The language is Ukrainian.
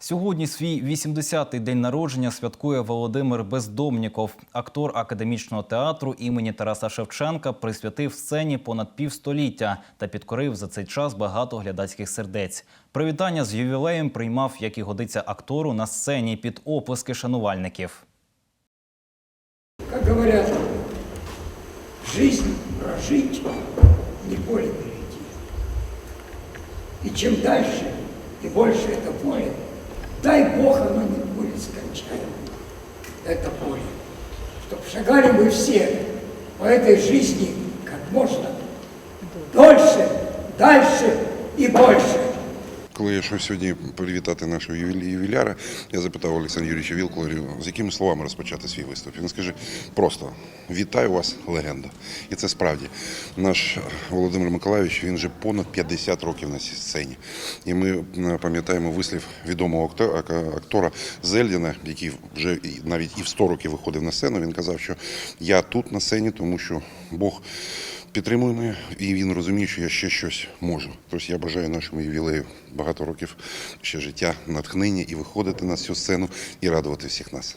Сьогодні свій 80-й день народження святкує Володимир Бездомніков. Актор академічного театру імені Тараса Шевченка присвятив сцені понад півстоліття та підкорив за цей час багато глядацьких сердець. Привітання з ювілеєм приймав, як і годиться актору, на сцені під оплески шанувальників. Как говорят, жизнь прожить, не поле перейти. И чем дальше и больше это поле, дай Бог оно не будет скончаемо. Это поле. Чтоб шагали мы все по этой жизни как можно дольше, дальше и больше. Коли я йшов сьогодні привітати нашого ювіляра, я запитав Олександра Юрійовича Вілкула, з якими словами розпочати свій виступ. Він скаже просто вітаю вас, легенда. І це справді наш Володимир Миколайович. Він вже понад 50 років на цій сцені. І ми е, пам'ятаємо вислів відомого актора Зельдіна, який вже навіть і в 100 років виходив на сцену. Він казав, що я тут на сцені, тому що Бог підтримує мене, і він розуміє, що я ще щось можу. Тож я бажаю нашому ювілею багато років ще життя, натхнення і виходити на цю сцену і радувати всіх нас.